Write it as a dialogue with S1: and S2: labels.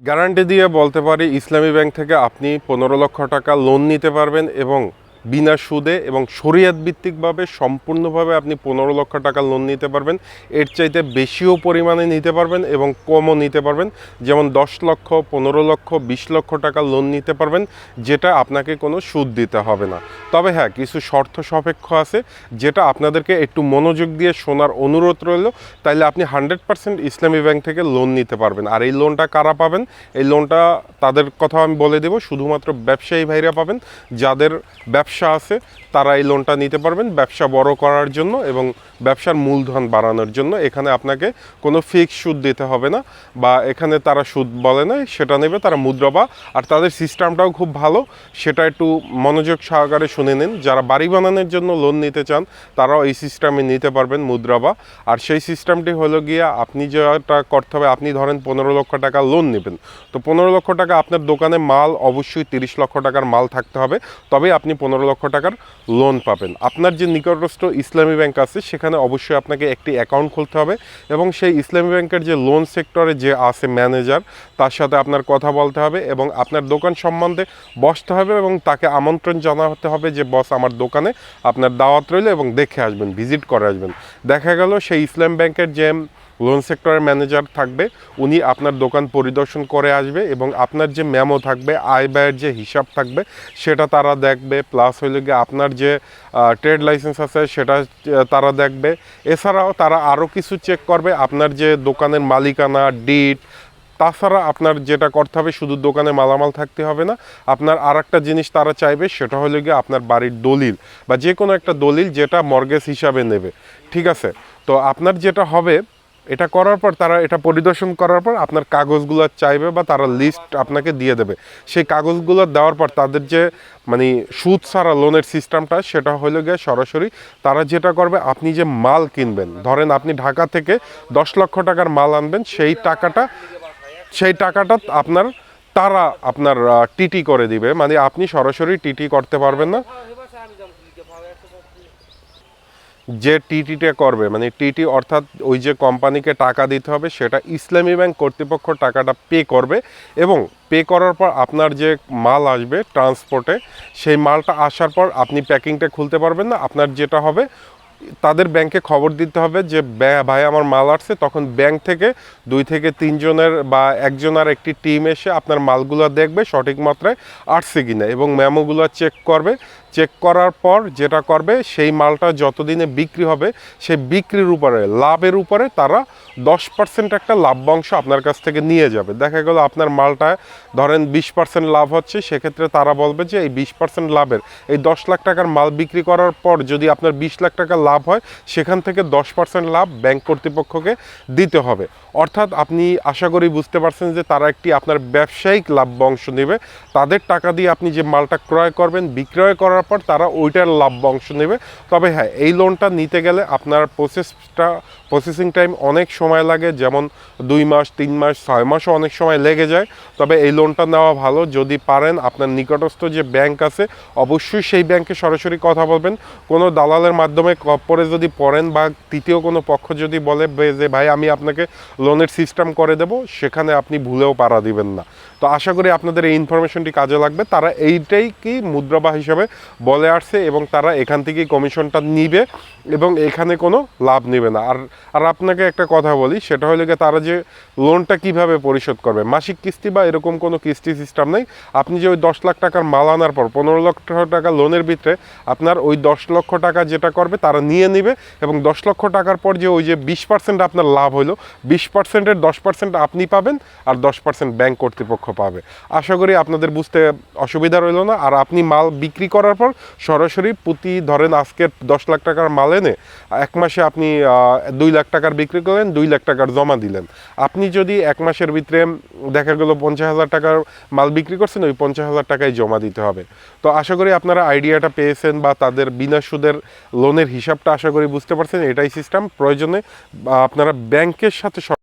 S1: Guarantee দিয়ে বলতে পারি, ইসলামী ব্যাংক থেকে আপনি পনেরো লক্ষ টাকা লোন নিতে পারবেন এবং বিনা সুদে এবং শরিয়াত ভিত্তিকভাবে সম্পূর্ণভাবে আপনি পনেরো লক্ষ টাকা লোন নিতে পারবেন। এর চাইতে বেশিও পরিমাণে নিতে পারবেন এবং কমও নিতে পারবেন। যেমন দশ লক্ষ, পনেরো লক্ষ, বিশ লক্ষ টাকা লোন নিতে পারবেন, যেটা আপনাকে কোনো সুদ দিতে হবে না। তবে হ্যাঁ কিছু শর্ত সাপেক্ষ আছে, যেটা আপনাদেরকে একটু মনোযোগ দিয়ে শোনার অনুরোধ রইল। তাইলে আপনি হান্ড্রেড পার্সেন্ট ইসলামী ব্যাংক থেকে লোন নিতে পারবেন। আর এই লোনটা কারা পাবেন? এই লোনটা তাদের কথা আমি বলে দেবো। শুধুমাত্র ব্যবসায়ী ভাইরা পাবেন, যাদের ব্যবসা আছে, তারা এই লোনটা নিতে পারবেন ব্যবসা বড় করার জন্য এবং ব্যবসার মূলধন বাড়ানোর জন্য। এখানে আপনাকে কোনো ফিক্স সুদ দিতে হবে না বা এখানে তারা সুদ বলে না সেটা নেবে, তারা মুদ্রা বা, আর তাদের সিস্টেমটাও খুব ভালো। সেটা একটু মনোযোগ সহকারে শুনে নিন। যারা বাড়ি বানানোর জন্য লোন নিতে চান, তারাও এই সিস্টেমে নিতে পারবেন মুদ্রা বা। আর সেই সিস্টেমটি হলো গিয়া আপনি যেটা করতে হবে, আপনি ধরেন পনেরো লক্ষ টাকা লোন নেবেন। তো পনেরো লক্ষ টাকা আপনার দোকানে মাল অবশ্যই তিরিশ লক্ষ টাকার মাল থাকতে হবে। তবে আপনি পনেরো লক্ষ টাকার লোন পাবেন। আপনার যে নিকটস্থ ইসলামী ব্যাংক আছে, সেখানে অবশ্যই আপনাকে একটি অ্যাকাউন্ট খুলতে হবে এবং সেই ইসলামী ব্যাংকের যে লোন সেক্টরে যে আছে ম্যানেজার তার সাথে আপনার কথা বলতে হবে এবং আপনার দোকান সম্বন্ধে বসতে হবে এবং তাকে আমন্ত্রণ জানাতে হবে যে, বস, আমার দোকানে আপনার দাওয়াত রইল এবং দেখে আসবেন ভিজিট করে আসবেন। দেখা গেল সেই ইসলাম ব্যাংকের যে লোন সেক্টরের ম্যানেজার থাকবে, উনি আপনার দোকান পরিদর্শন করে আসবে এবং আপনার যে মেমো থাকবে, আয় ব্যয়ের যে হিসাব থাকবে, সেটা তারা দেখবে প্লাস হইলে গিয়ে আপনার যে ট্রেড লাইসেন্স আছে, সেটা তারা দেখবে। এছাড়াও তারা আরও কিছু চেক করবে, আপনার যে দোকানের মালিকানা ডিট তাছাড়া আপনার যেটা করতে হবে, শুধু দোকানে মালামাল থাকতে হবে না, আপনার আর একটা জিনিস তারা চাইবে, সেটা হলো গিয়ে আপনার বাড়ির দলিল বা যে কোনো একটা দলিল যেটা মর্গেজ হিসাবে নেবে, ঠিক আছে? তো আপনার যেটা হবে এটা করার পর তারা এটা পরিদর্শন করার পর আপনার কাগজগুলো চাইবে বা তারা লিস্ট আপনাকে দিয়ে দেবে। সেই কাগজগুলো দেওয়ার পর তাদের যে মানে সুদ ছাড়া লোনের সিস্টেমটা সেটা হলো গিয়ে সরাসরি তারা যেটা করবে, আপনি যে মাল কিনবেন, ধরেন আপনি ঢাকা থেকে দশ লক্ষ টাকার মাল আনবেন, সেই টাকাটা সেই টাকাটা আপনার, তারা আপনার টিটি করে দিবে। মানে আপনি সরাসরি টিটি করতে পারবেন না। যে টিটিটা করবে মানে টিটি অর্থাৎ ওই যে কোম্পানিকে টাকা দিতে হবে, সেটা ইসলামী ব্যাংক কর্তৃপক্ষ টাকাটা পে করবে এবং পে করার পর আপনার যে মাল আসবে ট্রান্সপোর্টে, সেই মালটা আসার পর আপনি প্যাকিংটা খুলতে পারবেন না। আপনার যেটা হবে, তাদের ব্যাংকে খবর দিতে হবে যে ভাই, আমার মাল আসছে। তখন ব্যাংক থেকে দুই থেকে তিনজনের বা একজনের একটি টিম এসে আপনার মালগুলো দেখবে সঠিক মাত্রায় আসছে কিনা এবং মেমোগুলো চেক করবে। চেক করার পর যেটা করবে, সেই মালটা যতদিনে বিক্রি হবে, সেই বিক্রির উপরে, লাভের উপরে তারা দশ পার্সেন্ট একটা লাভ্যাংশ আপনার কাছ থেকে নিয়ে যাবে। দেখা গেল আপনার মালটা ধরেন বিশ পার্সেন্ট লাভ হচ্ছে, সেক্ষেত্রে তারা বলবে যে এই বিশ পার্সেন্ট লাভের, এই দশ লাখ টাকার মাল বিক্রি করার পর যদি আপনার বিশ লাখ টাকা লাভ হয়, সেখান থেকে দশ পার্সেন্ট লাভ ব্যাংক কর্তৃপক্ষকে দিতে হবে। অর্থাৎ আপনি আশা করি বুঝতে পারছেন যে তারা একটি আপনার ব্যবসায়িক লাভ্যাংশ নেবে। তাদের টাকা দিয়ে আপনি যে মালটা ক্রয় করবেন, বিক্রয় করার পর তারা ওইটার লাভ অংশ নেবে। তবে হ্যাঁ এই লোনটা নিতে গেলে আপনার প্রসেসটা প্রসেসিং টাইম অনেক সময় লাগে। যেমন দুই মাস, তিন মাস, ছয় মাসও অনেক সময় লেগে যায়। তবে এই লোনটা নেওয়া ভালো। যদি পারেন, আপনার নিকটস্থ যে ব্যাংক আছে, অবশ্যই সেই ব্যাংকে সরাসরি কথা বলবেন। কোনো দালালের মাধ্যমে পরে যদি পড়েন বা তৃতীয় কোনো পক্ষ যদি বলে যে, ভাই, আমি আপনাকে লোনের সিস্টেম করে দেব, সেখানে আপনি ভুলেও পারা দিবেন না। তো আশা করি আপনাদের এই ইনফরমেশনটি কাজে লাগবে। তারা এইটাই কি মুদ্রাবা হিসাবে বলে আসছে এবং তারা এখান থেকেই কমিশনটা নিবে এবং এখানে কোনো লাভ নেবে না। আর আর আপনাকে একটা কথা বলি, সেটা হলো তারা যে লোনটা কীভাবে পরিশোধ করবে, মাসিক কিস্তি বা এরকম কোনো কিস্তি সিস্টেম নেই। আপনি যে ওই দশ লাখ টাকার মাল আনার পর, পনেরো লক্ষ টাকা লোনের ভিতরে আপনার ওই দশ লক্ষ টাকা যেটা করবে তারা নিয়ে নেবে এবং দশ লক্ষ টাকার পর যে ওই যে বিশ পার্সেন্ট আপনার লাভ হলো, বিশ পার্সেন্টের দশ পার্সেন্ট আপনি পাবেন আর দশ পার্সেন্ট ব্যাংক কর্তৃপক্ষ পাবে। আশা করি আপনাদের বুঝতে অসুবিধা রইল না। আর আপনি মাল বিক্রি করার পর সরাসরি প্রতি ধরেন আজকে দশ লাখ টাকার মাল এনে, এক মাসে আপনি দুই লাখ টাকার বিক্রি করলেন, দুই লাখ টাকার জমা দিলেন। আপনি যদি এক মাসের ভিতরে দেখা গেলো পঞ্চাশ হাজার টাকার মাল বিক্রি করছেন, ওই পঞ্চাশ হাজার টাকায় জমা দিতে হবে। তো আশা করি আপনারা আইডিয়াটা পেয়েছেন বা তাদের বিনা সুদের লোনের হিসাবটা আশা করি বুঝতে পারছেন। এটাই সিস্টেম প্রয়োজনে আপনারা ব্যাংকের সাথে